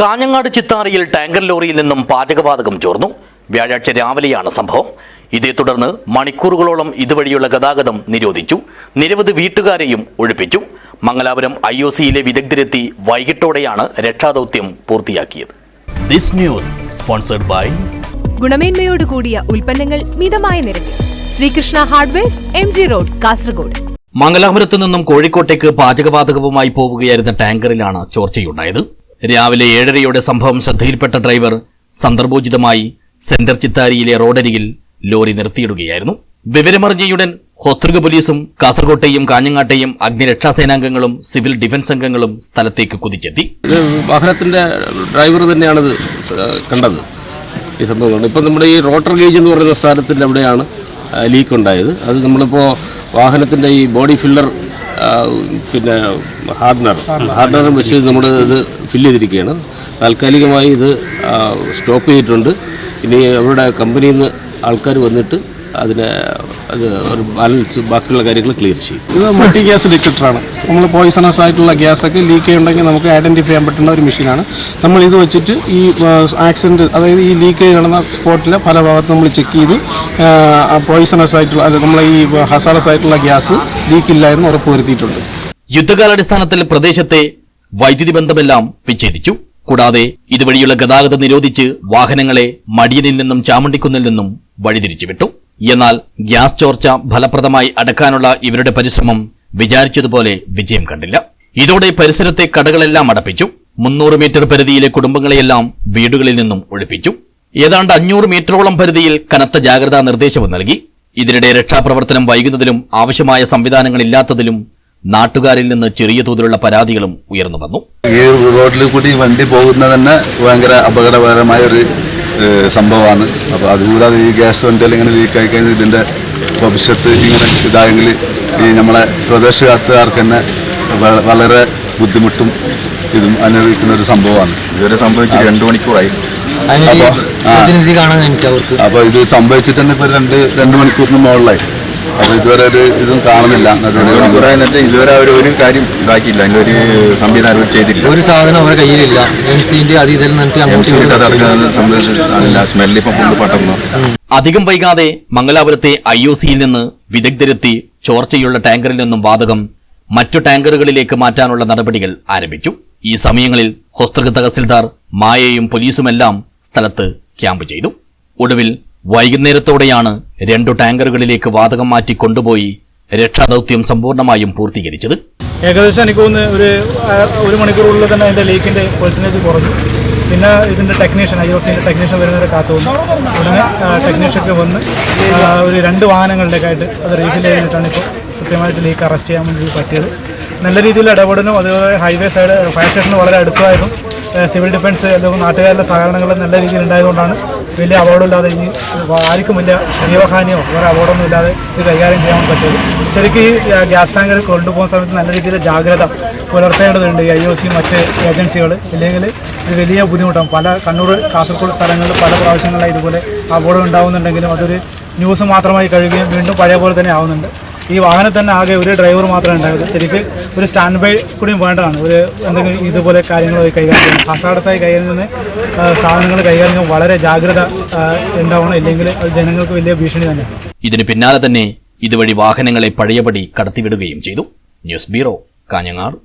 Kanhangad ചിത്താറിയിൽ tanker ലോറിയിൽ നിന്നും പാചകവാതകം ചോർന്നു. വ്യാഴാഴ്ച രാവിലെയാണ് സംഭവം. ഇതേ തുടർന്ന് മണിക്കൂറുകളോളം ഇതുവഴിയുള്ള ഗതാഗതം നിരോധിച്ചു. നിരവധി വീട്ടുകാരെയും ഒഴിപ്പിച്ചു. മംഗലാപുരം ഐ ഒ സിയിലെ വിദഗ്ധരെത്തി വൈകിട്ടോടെയാണ് രക്ഷാദൗത്യം പൂർത്തിയാക്കിയത്. ദിസ് ന്യൂസ് സ്പോൺസർഡ് ബൈ ഗുണമേന്മയോട് കൂടിയ ഉൽപ്പന്നങ്ങൾ മിതമായ നിരക്കിൽ. Srikrishna hardwares M G road Kasaragod. മംഗലാപുരത്തു നിന്നും കോഴിക്കോട്ടേക്ക് പാചകവാതകവുമായി പോവുകയായിരുന്ന ടാങ്കറിലാണ് ചോർച്ചയുണ്ടായത്. രാവിലെ ഏഴരയോടെ സംഭവം ശ്രദ്ധയിൽപ്പെട്ട ഡ്രൈവർ സന്ദർഭോചിതമായി സെന്റർ ചിത്താരിയിലെ റോഡരികിൽ ലോറി നിർത്തിയിടുകയായിരുന്നു. വിവരമറിഞ്ഞയുടൻ ഹോസ്തൃക പോലീസും കാസർകോട്ടെയും കാഞ്ഞങ്ങാട്ടെയും അഗ്നിരക്ഷാസേനാംഗങ്ങളും സിവിൽ ഡിഫൻസ് അംഗങ്ങളും സ്ഥലത്തേക്ക് കുതിച്ചെത്തി. വാഹനത്തിന്റെ ഡ്രൈവർ തന്നെയാണ് ഇത് കണ്ടത്. ഈ സംഭവമാണ്. ഇപ്പം നമ്മുടെ ഈ റോട്ടർ ഗേജ് എന്ന് പറയുന്ന സ്ഥാനത്തിന്റെ അവിടെയാണ് ലീക്ക് ഉണ്ടായത് അത് നമ്മളിപ്പോൾ വാഹനത്തിന്റെ ഈ ബോഡി ഫില്ലർ പിന്നെ ഹാർഡ്നർ ഹാർഡ്നർ വെച്ച് നമ്മൾ ഇത് ഫില്ല് ചെയ്തിരിക്കുകയാണ്. താൽക്കാലികമായി ഇത് സ്റ്റോപ്പ് ചെയ്തിട്ടുണ്ട്. ഇനി അവരുടെ കമ്പനിയിൽ നിന്ന് ആൾക്കാർ വന്നിട്ട് അതിനെ അത് ഒരു ബാലൻസ് ബാക്കിയുള്ള കാര്യങ്ങൾ ക്ലിയർ ചെയ്യും. ഇത് മൾട്ടി ഗ്യാസ് ഡിറ്റക്ടറാണ്. നമ്മൾ പോയിസണസ് ആയിട്ടുള്ള ഗ്യാസൊക്കെ ലീക്ക് ഉണ്ടെങ്കിൽ നമുക്ക് ഐഡന്റിഫൈ ചെയ്യാൻ പറ്റുന്ന ഒരു മെഷീനാണ് നമ്മൾ ഇത് വെച്ചിട്ട് ഈ ആക്സിഡന്റ് അതായത് ഈ ലീക്ക് നടന്ന സ്പോട്ടിലെ പല ഭാഗത്ത് നമ്മൾ ചെക്ക് ചെയ്ത് പോയിസണസ് ആയിട്ടുള്ള അത് നമ്മളെ ഈ ഹസാറസ് ആയിട്ടുള്ള ഗ്യാസ് ലീക്കില്ല എന്ന് ഉറപ്പുവരുത്തിയിട്ടുണ്ട്. യുദ്ധകാലാടിസ്ഥാനത്തിൽ പ്രദേശത്തെ വൈദ്യുതി ബന്ധമെല്ലാം വിച്ഛേദിച്ചു. കൂടാതെ ഇതുവഴിയുള്ള ഗതാഗതം നിരോധിച്ച് വാഹനങ്ങളെ മടിയനിൽ നിന്നും ചാമണ്ടിക്കുന്നിൽ നിന്നും വഴിതിരിച്ചുവിട്ടു. എന്നാൽ ഗ്യാസ് ചോർച്ച ഫലപ്രദമായി അടക്കാനുള്ള ഇവരുടെ പരിശ്രമം വിചാരിച്ചതുപോലെ വിജയം കണ്ടില്ല. ഇതോടെ പരിസരത്തെ കടകളെല്ലാം അടപ്പിച്ചു. മുന്നൂറ് മീറ്റർ പരിധിയിലെ കുടുംബങ്ങളെയെല്ലാം വീടുകളിൽ നിന്നും ഒഴിപ്പിച്ചു. ഏതാണ്ട് അഞ്ഞൂറ് മീറ്ററോളം പരിധിയിൽ കനത്ത ജാഗ്രതാ നിർദ്ദേശവും നൽകി. ഇതിനിടെ രക്ഷാപ്രവർത്തനം വൈകുന്നതിലും ആവശ്യമായ സംവിധാനങ്ങളില്ലാത്തതിലും നാട്ടുകാരിൽ നിന്ന് ചെറിയ തോതിലുള്ള പരാതികളും ഉയർന്നു വന്നു. ഈ റോഡിൽ കൂടി വണ്ടി പോകുന്നത് തന്നെ ഭയങ്കര അപകടകരമായ ഒരു സംഭവമാണ്. അപ്പോൾ അതുകൂടാതെ ഈ ഗ്യാസ് വണ്ടികൾ ഇങ്ങനെ ലീക്കായി കഴിഞ്ഞാൽ ഇതിന്റെ ഭവിഷ്യത്ത് ഇങ്ങനെ ഇതായെങ്കിൽ ഈ നമ്മളെ പ്രദേശകാർക്ക് തന്നെ വളരെ ബുദ്ധിമുട്ടും ഇതും അനുഭവിക്കുന്ന ഒരു സംഭവമാണ്. ഇതുവരെ സംഭവിച്ച് രണ്ട് മണിക്കൂറായി. അപ്പോൾ അപ്പോൾ ഇത് സംഭവിച്ചിട്ട് തന്നെ ഇപ്പോൾ രണ്ട് രണ്ട് മണിക്കൂറിന് മുകളിലായി. അപ്പോൾ ഇതുവരെ ഒരു ഇതും കാണുന്നില്ല. നടപടികളൊന്നും. ഇതുവരെ അവർ ഒരു കാര്യം ഇതാക്കിയില്ല. അതിന്റെ ഒരു സംവിധാനം ചെയ്തില്ല ഒരു സാധനം അവരുടെ കയ്യിലില്ല. എം സിന്റെ അത് ഇതെല്ലാം ഇങ്ങോട്ട് സ്മെല്ല് ഇപ്പം ഫുള്ള് പട്ടർന്നു അധികം വൈകാതെ മംഗലാപുരത്തെ ഐ ഒ സിയിൽ നിന്ന് വിദഗ്ധരെത്തി ചോർച്ചയുള്ള ടാങ്കറിൽ നിന്നും വാതകം മറ്റു ടാങ്കറുകളിലേക്ക് മാറ്റാനുള്ള നടപടികൾ ആരംഭിച്ചു. ഈ സമയങ്ങളിൽ ഹോസ്തൃക തഹസിൽദാർ മായയും പോലീസുമെല്ലാം സ്ഥലത്ത് ക്യാമ്പ് ചെയ്തു. ഒടുവിൽ വൈകുന്നേരത്തോടെയാണ് രണ്ടു ടാങ്കറുകളിലേക്ക് വാതകം മാറ്റി കൊണ്ടുപോയി രക്ഷാദൌത്യം സമ്പൂർണമായും പൂർത്തീകരിച്ചത്. ഏകദേശം എനിക്ക് തോന്നുന്നു ഒരു ഒരു മണിക്കൂറുള്ളിൽ തന്നെ അതിന്റെ ലീക്കിന്റെ പെർസെന്റേജ് കുറഞ്ഞു. പിന്നെ ഇതിന്റെ ടെക്നീഷ്യൻ ഐ ഒ സിന്റെ ടെക്നീഷ്യൻ വരുന്നവരെ കാത്തു വന്നു ഉടനെ ടെക്നീഷ്യനൊക്കെ വന്ന് ഒരു രണ്ട് വാഹനങ്ങളിലേക്കായിട്ട് അത് റീഫിൽ ചെയ്തിട്ടാണ് ഇപ്പോൾ കൃത്യമായിട്ട് ലീക്ക് അറസ്റ്റ് ചെയ്യാൻ വേണ്ടി പറ്റിയത്. നല്ല രീതിയിൽ ഇടപെടലും അതുപോലെ ഹൈവേ സൈഡ് ഫയർ സ്റ്റേഷന് വളരെ അടുത്തായതും ഏഹ് സിവിൽ ഡിഫൻസ് നാട്ടുകാരുടെ സഹകരണങ്ങൾ നല്ല രീതിയിൽ ഉണ്ടായതുകൊണ്ടാണ് വലിയ അപകടമില്ലാതെ ഇനി ആർക്കും വലിയ ജീവഹാനിയോ വേറെ അപകടമൊന്നും ഇല്ലാതെ ഇത് കൈകാര്യം ചെയ്യാൻ പറ്റിയത്. ശരിക്കും ഈ ഗ്യാസ് ടാങ്കർ കൊണ്ടുപോകുന്ന സമയത്ത് നല്ല രീതിയിൽ ജാഗ്രത പുലർത്തേണ്ടതുണ്ട് ഐ ഒ സി മറ്റ് ഏജൻസികൾ. ഇല്ലെങ്കിൽ ഇത് വലിയ ബുദ്ധിമുട്ടാണ്. പല കണ്ണൂർ കാസർഗോഡ് സ്ഥലങ്ങളിൽ പല പ്രാവശ്യങ്ങളിലായി ഇതുപോലെ അപകടം ഉണ്ടാകുന്നുണ്ടെങ്കിലും അതൊരു ന്യൂസ് മാത്രമായി കഴിയുകയും വീണ്ടും പഴയ പോലെ തന്നെ ആവുന്നുണ്ട്. ഈ വാഹനം തന്നെ ആകെ ഒരു ഡ്രൈവർ മാത്രമേ ഉണ്ടായത് ശരിക്ക് ഒരു സ്റ്റാൻഡ് ബൈ കൂടിയും വേണ്ടതാണ്. ഒരു എന്തെങ്കിലും ഇതുപോലെ കാര്യങ്ങൾ കൈകാര്യം ചെയ്യാൻ ഹസാഡസായി കൈകാര്യം ചെയ്യുന്ന സാധനങ്ങൾ കൈകാര്യം ചെയ്യാൻ വളരെ ജാഗ്രത ഉണ്ടാവണം. ഇല്ലെങ്കിൽ അത് ജനങ്ങൾക്ക് വലിയ ഭീഷണി തന്നെയാണ് ഇതിന് പിന്നാലെ തന്നെ ഇതുവഴി വാഹനങ്ങളെ പഴയപടി കടത്തിവിടുകയും ചെയ്തു. News bureau Kanhangad.